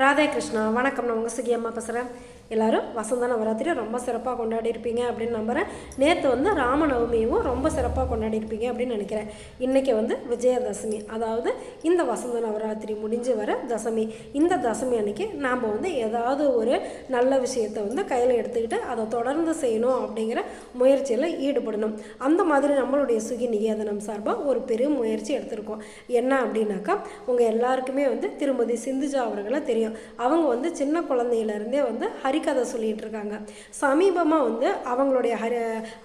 ராதாகிருஷ்ணா வணக்கம். நான் உங்கள் சுகி அம்மா பேசுகிறேன் எல்லாரும் வசந்த நவராத்திரி ரொம்ப சிறப்பாக கொண்டாடி இருப்பீங்க அப்படின்னு நம்புகிறேன் நேற்று வந்து ராமநவமியும் ரொம்ப சிறப்பாக கொண்டாடி இருப்பீங்க அப்படின்னு நினைக்கிறேன். இன்றைக்கி வந்து விஜயதசமி. அதாவது இந்த வசந்த நவராத்திரி முடிஞ்சு வர தசமி. இந்த தசமி அன்னைக்கு நாம் வந்து ஏதாவது ஒரு நல்ல விஷயத்தை வந்து கையில் எடுத்துக்கிட்டு அதை தொடர்ந்து செய்யணும் அப்படிங்கிற முயற்சியில் ஈடுபடணும். அந்த மாதிரி நம்மளுடைய சுகி நிகேதனம் சார்பாக ஒரு பெரிய முயற்சி எடுத்திருக்கோம். என்ன அப்படின்னாக்கா உங்கள் எல்லாருக்குமே வந்து திருமதி சிந்துஜா அவர்களை தெரியும். அவங்க வந்து சின்ன குழந்தையிலேருந்தே வந்து ஹரி ஹரிகதை சொல்லிகிட்டு இருக்காங்க. சமீபமாக வந்து அவங்களுடைய ஹரி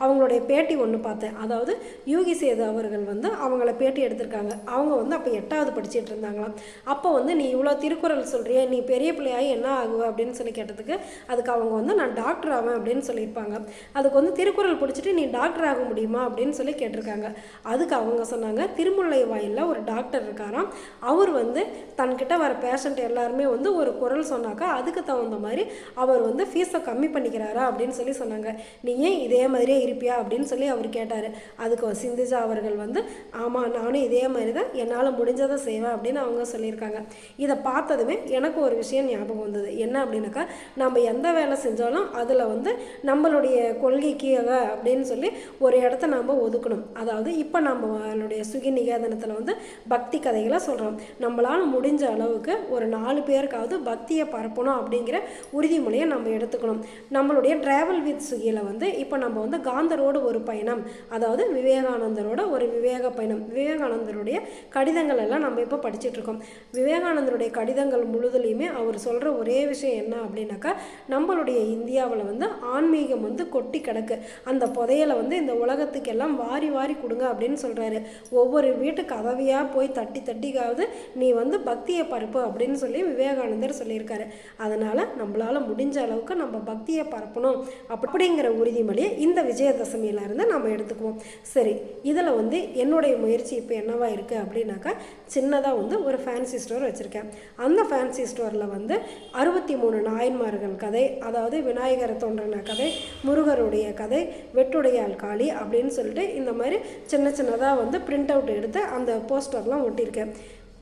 அவங்களுடைய பேட்டி ஒன்று பார்த்தேன். அதாவது யூகி சேது அவர்கள் வந்து அவங்கள பேட்டி எடுத்திருக்காங்க. அவங்க வந்து அப்போ எட்டாவது படிச்சுட்டு இருந்தாங்களாம். அப்போ வந்து நீ இவ்வளோ திருக்குறள் சொல்கிறிய நீ பெரிய பிள்ளையாகி என்ன ஆகுவ அப்படின்னு சொல்லி கேட்டதுக்கு அதுக்கு அவங்க வந்து நான் டாக்டர் ஆவேன் அப்படின்னு சொல்லியிருப்பாங்க. அதுக்கு வந்து திருக்குறள் பிடிச்சிட்டு நீ டாக்டர் ஆக முடியுமா அப்படின்னு சொல்லி கேட்டிருக்காங்க. அதுக்கு அவங்க சொன்னாங்க திருமுல்லை வாயிலில் ஒரு டாக்டர் இருக்காராம். அவர் வந்து தன்கிட்ட வர பேஷண்ட் எல்லாருமே வந்து ஒரு குரல் சொன்னாக்கா அதுக்கு தகுந்த மாதிரி அவர் வந்து ஃபீஸை கம்மி பண்ணிக்கிறாரா அப்படின்னு சொல்லி சொன்னாங்க. நீ ஏன் இதே மாதிரியே இருப்பியா? அப்படின்னு சொல்லி அவர் கேட்டார். அதுக்கு சிந்துஜா அவர்கள் வந்து ஆமாம் நானும் இதே மாதிரி தான் என்னால் முடிஞ்சதை செய்வேன் அப்படின்னு அவங்க சொல்லியிருக்காங்க. இதை பார்த்ததுமே எனக்கு ஒரு விஷயம் ஞாபகம் வந்தது. என்ன அப்படின்னாக்கா நம்ம எந்த வேலை செஞ்சாலும் அதில் வந்து நம்மளுடைய கொள்கைக்கு அப்படின்னு சொல்லி ஒரு இடத்த நாம் ஒதுக்கணும். அதாவது இப்போ நம்மளுடைய சுகி நிகேதனத்தில் வந்து பக்தி கதைகளை சொல்கிறோம் நம்மளால் முடிஞ்ச அளவுக்கு ஒரு நாலு பேருக்காவது பக்தியை பரப்பணும் அப்படிங்கிற உறுதிமொழியை நம்ம எடுத்துக்கணும். நம்மளுடைய ட்ராவல் வித் சுகியில் வந்து இப்போ நம்ம வந்து காந்தரோட ஒரு பயணம் அதாவது விவேகானந்தரோட ஒரு விவேக பயணம். விவேகானந்தருடைய கடிதங்கள் எல்லாம் நம்ம இப்போ படிச்சுட்ருக்கோம் விவேகானந்தருடைய கடிதங்கள் முழுதுலையுமே அவர் சொல்கிற ஒரே விஷயம் என்ன அப்படின்னாக்கா நம்மளுடைய இந்தியாவில் வந்து ஆன்மீகம் வந்து கொட்டி கிடக்கு. அந்த புதையலை வந்து இந்த உலகத்துக்கெல்லாம் வாரி வாரி கொடுங்க அப்படின்னு சொல்கிறாரு ஒவ்வொரு வீட்டு கதவையாக போய் தட்டி தட்டிக்காவது நீ வந்து பக்தியை பரப்பு அப்படின்னு சொல்லி விவேகானந்தர் சொல்லியிருக்காரு. அதனால் நம்மளால் முடிஞ்ச அளவுக்கு நம்ம பக்தியை பரப்பணும். அப்படிங்கிற உறுதிமொழியை இந்த விஜயதசமியில இருந்து நம்ம எடுத்துக்குவோம். சரி இதில் வந்து என்னுடைய முயற்சி இப்போ என்னவா இருக்குது அப்படின்னாக்கா சின்னதாக வந்து ஒரு ஃபேன்சி ஸ்டோர் வச்சுருக்கேன். அந்த ஃபேன்சி ஸ்டோரில் வந்து அறுபத்தி மூணு நாயன்மார்கள் கதை அதாவது விநாயகரை தோன்றின கதை முருகருடைய கதை வெட்டுடையால் காளி அப்படின்னு சொல்லிட்டு இந்த மாதிரி சின்ன சின்னதாக வந்து பிரிண்ட் அவுட் எடுத்து அந்த போஸ்டர்லாம் ஒட்டியிருக்கேன்.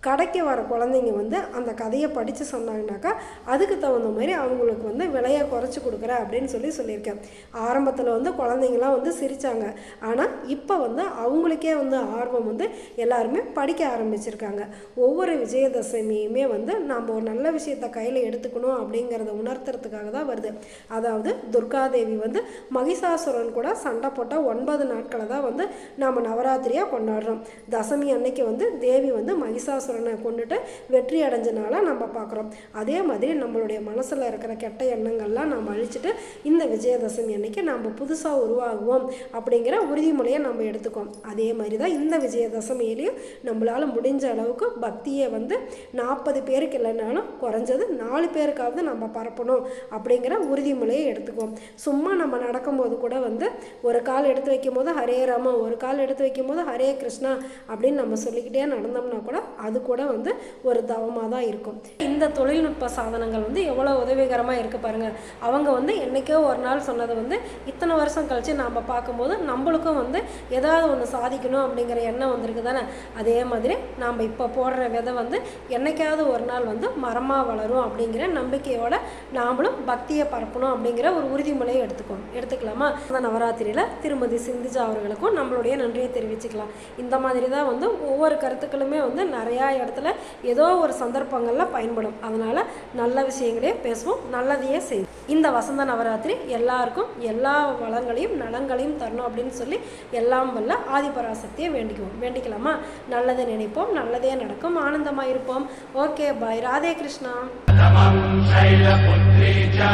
கடைக்கு வர குழந்தைங்க வந்து அந்த கதையை படித்து சொன்னாங்கனாக்கா அதுக்கு தகுந்த மாதிரி அவங்களுக்கு வந்து விலையை குறைச்சி கொடுக்குறேன் அப்படின்னு சொல்லி சொல்லியிருக்கேன். ஆரம்பத்தில் வந்து குழந்தைங்களாம் வந்து சிரித்தாங்க ஆனால் இப்போ வந்து அவங்களுக்கே வந்து ஆர்வம் வந்து எல்லாருமே படிக்க ஆரம்பிச்சிருக்காங்க. ஒவ்வொரு விஜயதசமியுமே வந்து நம்ம ஒரு நல்ல விஷயத்தை கையில் எடுத்துக்கணும் அப்படிங்கிறத உணர்த்துறதுக்காக தான் வருது. அதாவது துர்காதேவி வந்து மகிஷாசுரன் கூட சண்டை போட்டால் ஒன்பது நாட்களை தான் வந்து நாம் நவராத்திரியாக கொண்டாடுறோம். தசமி அன்னைக்கு வந்து தேவி வந்து மகிஷாசுரன் ஈஸ்வரனை கொண்டுட்டு வெற்றி அடைஞ்சனால நம்ம பார்க்குறோம். அதே மாதிரி நம்மளுடைய மனசில் இருக்கிற கெட்ட எண்ணங்கள்லாம் நம்ம அழிச்சிட்டு இந்த விஜயதசமி அன்னைக்கு நம்ம புதுசாக உருவாகுவோம் அப்படிங்கிற உறுதிமொழியை நம்ம எடுத்துக்கோம் அதே மாதிரி தான் இந்த விஜயதசமியிலையும் நம்மளால் முடிஞ்ச அளவுக்கு பக்தியை வந்து நாற்பது பேருக்கு இல்லைனாலும் குறைஞ்சது நாலு பேருக்காவது நம்ம பரப்பணும் அப்படிங்கிற உறுதிமொழியை எடுத்துக்குவோம். சும்மா நம்ம நடக்கும்போது கூட வந்து ஒரு கால் எடுத்து வைக்கும் போது ஹரே ராமா ஒரு கால் எடுத்து வைக்கும் போது ஹரே கிருஷ்ணா அப்படின்னு நம்ம சொல்லிக்கிட்டே நடந்தோம்னா கூட அது கூட வந்து ஒரு தவமாக தான் இருக்கும். இந்த தொழில்நுட்ப சாதனங்கள் வந்து எவ்வளோ உதவிகரமாக இருக்குது பாருங்கள் அவங்க வந்து என்றைக்கோ ஒரு நாள் சொன்னது வந்து இத்தனை வருஷம் கழித்து நாம் பார்க்கும்போது நம்மளுக்கும் வந்து ஏதாவது ஒன்று சாதிக்கணும் அப்படிங்கிற எண்ணம் வந்திருக்கு தானே அதே மாதிரி நாம் இப்போ போடுற விதை வந்து என்னைக்காவது ஒரு நாள் வந்து மரமாக வளரும் அப்படிங்கிற நம்பிக்கையோட நாமளும் பக்தியை பரப்பணும் அப்படிங்கிற ஒரு உறுதிமொழியை எடுத்துக்கோ எடுத்துக்கலாமா? அந்த நவராத்திரியில் திருமதி சிந்திஜா அவர்களுக்கும் நம்மளுடைய நன்றியை தெரிவிச்சுக்கலாம். இந்த மாதிரி தான் வந்து ஒவ்வொரு கருத்துக்களுமே வந்து நிறையா இடத்துல ஏதோ ஒரு சந்தர்ப்பங்களில் பயன்படும் அதனால் நல்ல விஷயங்களே பேசுவோம் நல்லதையே செய்வோம் இந்த வசந்த நவராத்திரி எல்லாருக்கும் எல்லா வளங்களையும் நலங்களையும் தரணும் அப்படின்னு சொல்லி எல்லாம் வல்ல ஆதிபராசக்தியை வேண்டிக்குவோம் வேண்டிக்கலாமா நல்லதை நினைப்போம் நல்லதே நடக்கும் ஆனந்தமாக இருப்போம் ஓகே பாய் ராதே கிருஷ்ணா प्रथमम् शैलपुत्री च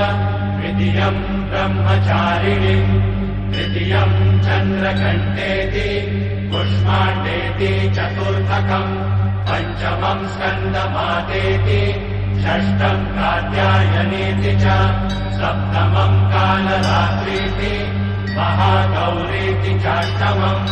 द्वितीयम् ब्रह्मचारिणीम् तृतीयम् चन्द्रकण्ठेति पुष्माण्डेति चतुर्थकम् पञ्चमम् स्कन्दमातेति षष्ठम् कात्यायनेति च सप्तमम् कालरात्रीति महागौरीति चाष्टमम्